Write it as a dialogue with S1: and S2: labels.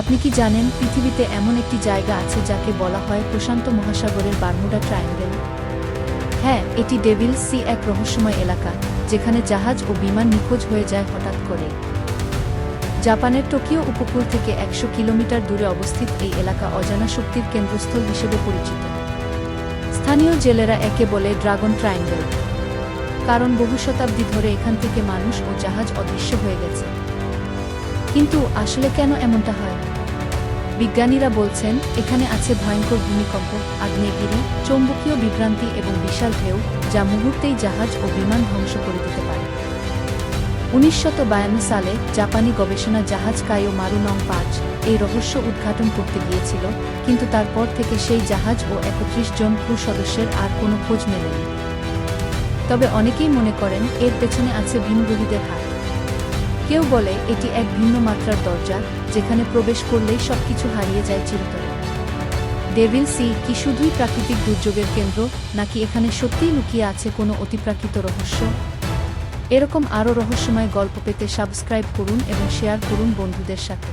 S1: আপনি কি জানেন পৃথিবীতে এমন একটি জায়গা আছে যাকে বলা হয় প্রশান্ত মহাসাগরের বারমুডা ট্রায়াঙ্গেল? হ্যাঁ এটি ডেভিল সি এক রহস্যময় এলাকা, যেখানে জাহাজ ও বিমান নিখোঁজ হয়ে যায় হঠাৎ করে। জাপানের টোকিও উপকূল থেকে একশো কিলোমিটার দূরে অবস্থিত এই এলাকা অজানা শক্তির কেন্দ্রস্থল হিসেবে পরিচিত। স্থানীয় জেলেরা একে বলে ড্রাগন ট্রায়াঙ্গেল। কারণ বহু শতাব্দী ধরে এখান থেকে মানুষ ও জাহাজ অদৃশ্য হয়ে গেছে। কিন্তু আসলে কেন এমনটা হয়? বিজ্ঞানীরা বলছেন, এখানে আছে ভয়ঙ্কর ভূমিকম্প, আগ্নেয়গিরি, চৌম্বকীয় বিভ্রান্তি এবং বিশাল ঢেউ যা মুহূর্তেই জাহাজ ও বিমান ধ্বংস করে দিতে পারে। উনিশশত সালে জাপানি গবেষণা জাহাজ কায়ো মারুনং পাঁচ এই রহস্য উদ্ঘাটন করতে গিয়েছিল, কিন্তু তারপর থেকে সেই জাহাজ ও একত্রিশ জন ক্রু সদস্যের আর কোনো খোঁজ মেলেনি। তবে অনেকেই মনে করেন, এর পেছনে আছে ভিনগ্রহীদের হাত। কেউ বলে এটি এক ভিন্ন মাত্রার দরজা, যেখানে প্রবেশ করলেই সবকিছু হারিয়ে যায় চিরতরে। ডেভিল সি কি শুধুই প্রাকৃতিক দুর্যোগের কেন্দ্র, নাকি এখানে সত্যিই লুকিয়ে আছে কোনো অতিপ্রাকৃত রহস্য? এরকম আরও রহস্যময় গল্প পেতে সাবস্ক্রাইব করুন এবং শেয়ার করুন বন্ধুদের সাথে।